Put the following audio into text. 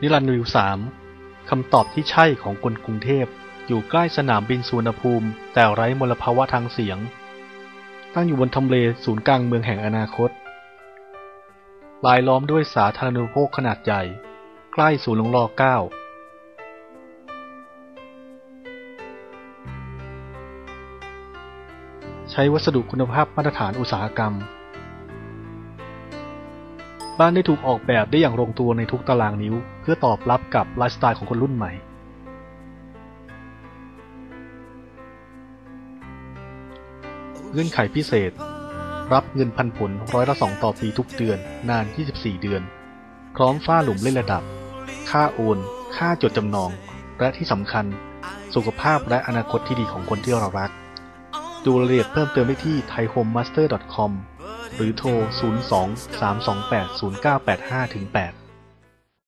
นิรันดร์วิวสามคำตอบที่ใช่ของคนกรุงเทพ อยู่ใกล้สนามบินสุวรรณภูมิ แต่ไร้มลภาวะทางเสียง ตั้งอยู่บนทำเลศูนย์กลางเมืองแห่งอนาคตลายล้อมด้วยสาธารณูปโภคขนาดใหญ่ ใกล้ศูนย์หลวงรอเก้าใช้วัสดุคุณภาพมาตรฐานอุตสาหกรรม บ้านได้ถูกออกแบบได้อย่างลงตัวในทุกตารางนิ้ว เพื่อตอบรับกับไลฟ์สไตล์ของคนรุ่นใหม่ เงื่อนไขพิเศษ รับเงินพันผลร้อยละสองต่อปีทุกเดือน นาน 24 เดือน พร้อมฝ้าหลุมเล่นระดับ ค่าโอน ค่าจดจำนอง และที่สำคัญ สุขภาพและอนาคตที่ดีของคนที่เรารัก ดูรายละเอียดเพิ่มเติมได้ที่ thaihomemaster.com หรือโทร 02 328 0985 8